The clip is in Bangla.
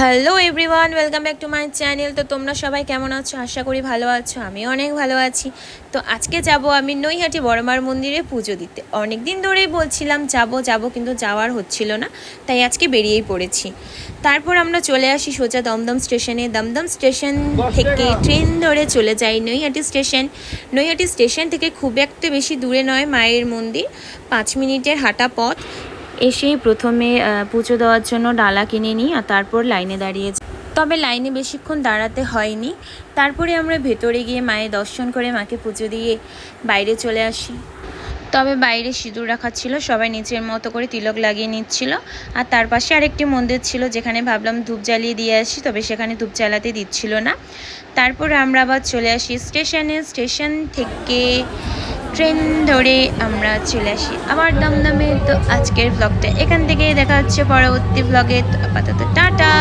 Hello everyone welcome back to my channel তো তোমরা সবাই কেমন আছো? আশা করি ভালো আছো আমি অনেক ভালো আছি। তো আজকে যাব আমি নৈহাটি বড়মার মন্দিরে পুজো দিতে। অনেক দিন ধরেই বলছিলাম যাব যাব, কিন্তু যাওয়ার হচ্ছিল না, তাই আজকে বেরিয়েই পড়েছি। তারপর আমরা চলে আসি সোজা দমদম স্টেশনে। দমদম স্টেশন থেকে ট্রেন ধরে চলে যাই নৈহাটি স্টেশন। নৈহাটি স্টেশন থেকে খুব একটা বেশি দূরে নয়, মায়ের মন্দির, পাঁচ মিনিটের হাঁটা পথ। এসেই প্রথমে পুজো দেওয়ার জন্য ডালা কিনে নিই আর তারপর লাইনে দাঁড়িয়ে। তবে লাইনে বেশিক্ষণ দাঁড়াতে হয়নি। তারপরে আমরা ভেতরে গিয়ে মায়ের দর্শন করে মাকে পুজো দিয়ে বাইরে চলে আসি। তবে বাইরে সিঁদুর রাখা ছিল, সবাই নিজের মতো করে তিলক লাগিয়ে নিচ্ছিল। আর তার পাশে আরেকটি মন্দির ছিল, যেখানে ভাবলাম ধূপ জ্বালিয়ে দিয়ে আসি, তবে সেখানে ধূপ জ্বালাতে দিচ্ছিল না। তারপর আমরা আবার চলে আসি স্টেশনে। স্টেশন থেকে ট্রেন ধরে আমরা চলে আসি। আবার দমদমে, তো আজকের ব্লগটা এখান থেকে দেখা হচ্ছে পরবর্তী ব্লগে তো আপাতত টাটা!